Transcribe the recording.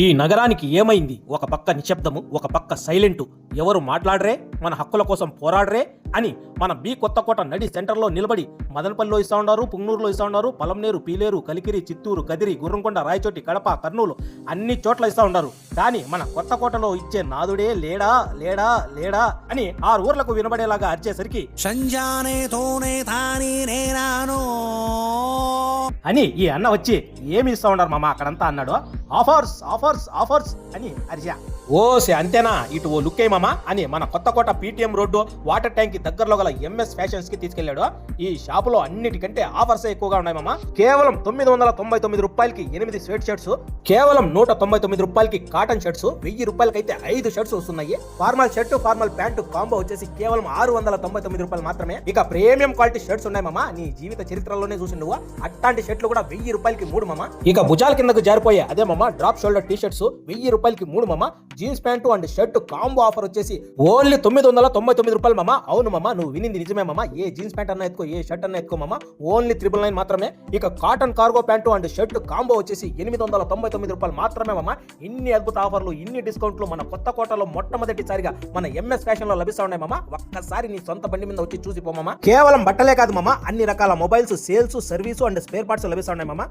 ఈ నగరానికి ఏమైంది? ఒక పక్క నిశ్శబ్దము ఒక పక్క సైలెంటు. ఎవరు మాట్లాడరే? మన హక్కుల కోసం పోరాడరే? అని మన బి కొత్తకోట నడి సెంటర్లో నిలబడి మదనపల్లిలో ఇస్తా ఉన్నారు పుంగనూరులో ఇస్తా ఉన్నారు పలంనేరు పీలేరు కలికిరి చిత్తూరు కదిరి గుర్రంకొండ రాయచోటి కడప కర్నూలు అన్ని చోట్ల ఇస్తా ఉన్నారు. కానీ మన కొత్తకోటలో ఇచ్చే నాదుడే లేడా లేడా లేడా అని ఆరు ఊర్లకు వినబడేలాగా అరిచేసరికి సంజానేతోనే తానే నేనాను అని ఈ అన్న వచ్చి ఏమి ఇస్తా ఉన్నారు మామ అక్కడంతా అన్నాడు? ఆఫర్స్ ఆఫర్స్ ఆఫర్స్ అని అరిచా ఓసే అంతేనా? ఇటు ఓ లుక్ మామ అని మన Kothakota PTM road water ట్యాంక్కి దగ్గరలో గల ఎంఎస్ ఫ్యాషన్స్కి తీసుకెళ్ళాడు ఈ షాపులో అన్నిటికంటే ఆఫర్స్ ఎక్కువగా ఉన్నాయి మామ. కేవలం తొమ్మిది వందల తొంభై తొమ్మిది రూపాయలకి ఎనిమిది స్వెట్ షర్ట్స్ కేవలం నూట తొంభై తొమ్మిది రూపాయలకి కాటన్ షర్ట్స్ వెయ్యి రూపాయలకైతే ఐదు షర్ట్స్ వస్తున్నాయి. Formal shirt formal pant combo వచ్చేసి కేవలం ఆరు వందల తొంభై తొమ్మిది రూపాయలు మాత్రమే. ఇక ప్రీమియం క్వాలిటీ షర్ట్స్ ఉన్నాయి మామ. నీ జీవిత చరిత్రలోనే చూసి నువ్వు. అట్లాంటి షర్ట్లు కూడా వెయ్యి రూపాయలకి మూడు మామ. ఇక భుజాల కిందకు జారిపోయే అదే మామ డ్రాప్ షోల్డర్ టీ షర్ట్స్ వెయ్యి రూపాయలకి మూడు మామ. Jeans pant and shirt combo offer వచ్చేసి ఓన్లీ తొమ్మిది వందల తొంభై తొమ్మిది రూపాయలు మామ. అవును మామ నువ్వు వినింది నిజమే మామ. ఏ జీన్స్ ప్యాంట్ అన్న ఎత్తుకో ఏ షర్ట్ అన్న ఎత్తుకో మామ. ఓన్లీ త్రిబుల్ నైన్ మాత్రమే. ఇక cotton cargo pant and shirt combo వచ్చేసి ఎనిమిది వందల తొంభై తొమ్మిది రూపాయలు మాత్రమే మామ. ఇన్ని అద్భుత ఆఫర్లు ఇన్ని డిస్కౌంట్లు మన కొత్త కోటలో మొట్టమొదటిసారిగా మన ఎంఎస్ ఫ్యాషన్లో లభిస్తా ఉన్నాయి మామ. ఒక్కసారి నీ సొంత బండి మీద వచ్చి చూసి కేవలం బట్టలే కాదు మామ. అన్ని రకాల mobiles sales service and spare parts లభిస్తా ఉన్నాయి మామ